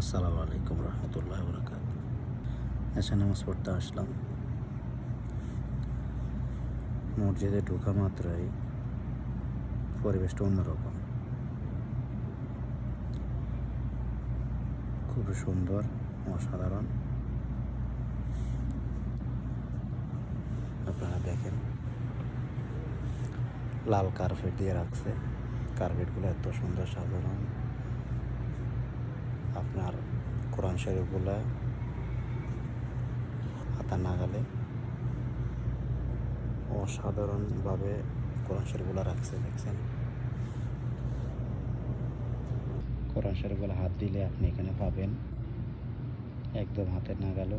আসসালামু আলাইকুম রহমতুল্লাহ বরকাত এসে নামাজ পড়তে আসলাম। মসজিদে ঢোকা মাত্রই পরিবেশটা অন্যরকম। খুব সুন্দর, অসাধারণ। আপনারা দেখেন, লাল কার্পেট দিয়ে রাখছে। কার্পেটগুলো এত সুন্দর সাধারণ আপনার কোরআন শরীফগুলো হাতা নাগালে অসাধারণভাবে কোরআন শরীফগুলো রাখছে, দেখছেন? কোরআন শরীফগুলো হাত দিলে আপনি এখানে পাবেন। একদম হাতের নাগালো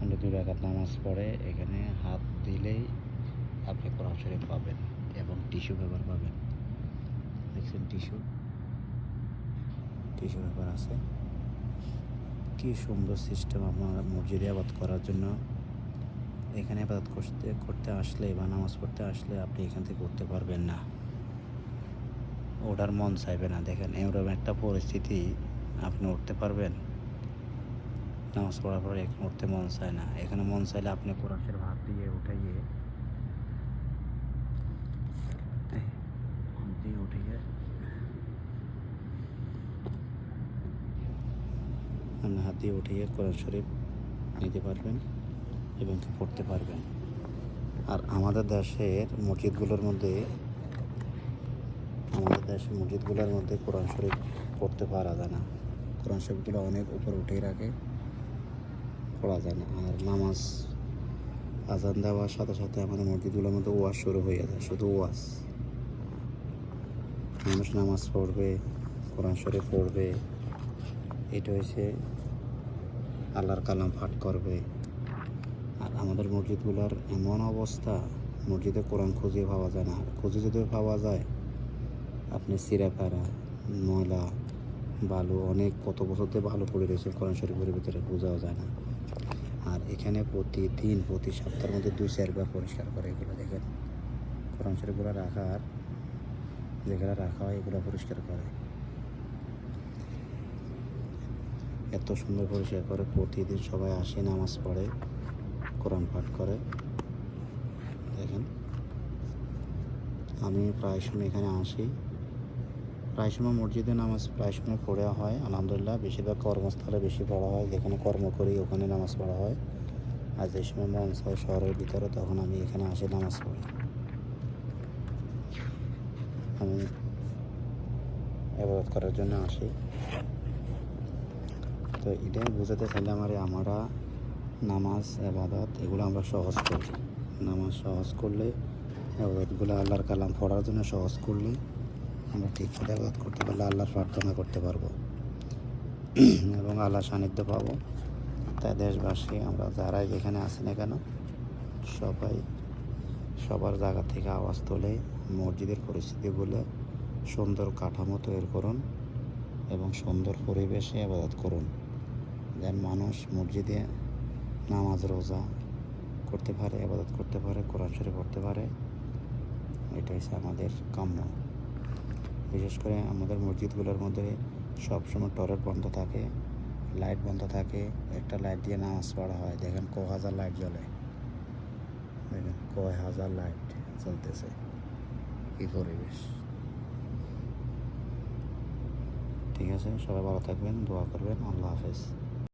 আপনি দুই রাকাত নামাজ পড়ে এখানে হাত দিলেই আপনি কোরআন শরীফ পাবেন এবং টিস্যু পেপার পাবেন। দেখছেন টিস্যু? টিস্যু পেপার আছে। কি সুন্দর সিস্টেম আপনার মসজিদে আবাদ করার জন্য? এখানে আবাদ করতে করতে আসলে বা নামাজ পড়তে আসলে আপনি এখান থেকে করতে পারবেন না। ওটার মন চাইবে না। দেখেন এরকম একটা পরিস্থিতি আপনি উঠতে পারবেন। নামাজ পড়ার পরে এখানে উঠতে মন চায় না। এখানে মন চাইলে আপনি কোরআনের ভাত দিয়ে উঠাইয়ে এই, দিয়ে উঠিয়ে আপনি হাত দিয়ে উঠিয়ে কোরআন শরীফ নিতে পারবেন এবং পড়তে পারবেন। আর আমাদের দেশের মসজিদগুলোর মধ্যে, আমাদের দেশের মসজিদগুলোর মধ্যে কোরআন শরীফ পড়তে পারা যায় না। কোরআন শরীফগুলো অনেক উপর উঠেই রাখে, পড়া যায় না। আর নামাজ, আজান দেওয়ার সাথে সাথে আমাদের মসজিদগুলোর মধ্যে ওয়াজ শুরু হয়ে যায়, শুধু ওয়াজ। মানুষ নামাজ পড়বে, কোরআন শরীফ পড়বে এটা হচ্ছে আল্লাহর কালাম পাঠ করবে। আর আমাদের মসজিদগুলোর এমন অবস্থা, মসজিদে কোরআন খুঁজে পাওয়া যায় না। খুঁজে যদি পাওয়া যায়, আপনি সিরাপাড়া ময়লা, বালু, অনেক কত বছর থেকে ভালো পড়ে রয়েছে কোরআন শরীফের ভিতরে, বোঝাও যায় না। আর এখানে প্রতিদিন, প্রতি সপ্তাহের মধ্যে দুই চারবার পরিষ্কার করে এগুলো দেখেন। কোরআন শরীফগুলো রাখার, যেগুলো রাখা হয় এগুলো পরিষ্কার করে। এত সুন্দর পরিষ্কার করে, প্রতিদিন সবাই আসে, নামাজ পড়ে, কোরআন পাঠ করে। দেখেন, আমি প্রায় সময় এখানে আসি। প্রায় সময় মসজিদে নামাজ প্রায় সময় পড়া হয়, আলহামদুলিল্লাহ। বেশিরভাগ কর্মস্থলে বেশি পড়া হয়, যেখানে কর্ম করি ওখানে নামাজ পড়া হয়। আর যে সময় মন চায় শহরের ভিতরে, তখন আমি এখানে আসি নামাজ পড়ি। আমি এবাদত করার জন্য আসি। তো এটাই বোঝাতে চাইলাম আরে আমরা, নামাজ আবাদত এগুলো আমরা সহজ করি। নামাজ সহজ করলে আবাদতগুলো আল্লাহর কালাম পড়ার জন্য সহজ করলে, আমরা ঠিক করে আবাদত করতে পারলে আল্লাহর প্রার্থনা করতে পারব। এবং আল্লাহ সান্নিধ্য পাবো। তাই দেশবাসী, আমরা যারাই যেখানে আছি না কেন, সবাই সবার জায়গা থেকে আওয়াজ তোলে, মসজিদের পরিস্থিতিগুলো সুন্দর কাঠামো তৈরি করুন এবং সুন্দর পরিবেশে আবাদত করুন। যেন মানুষ মসজিদে নামাজ, রোজা করতে পারে আবাদত করতে পারে, কোরআন শরীফ পড়তে পারে এটা হচ্ছে আমাদের কাম্য। বিশেষ করে আমাদের মসজিদগুলোর মধ্যে সবসময় টয়লেট বন্ধ থাকে, লাইট বন্ধ থাকে, একটা লাইট দিয়ে নামাজ পড়া হয়। দেখেন ক হাজার লাইট জ্বলে। দেখেন কয় হাজার লাইট চলতেছে কি পরিবেশ। ঠিক আছে, সবাই ভালো থাকবেন, দোয়া করবেন, আল্লাহ হাফেজ।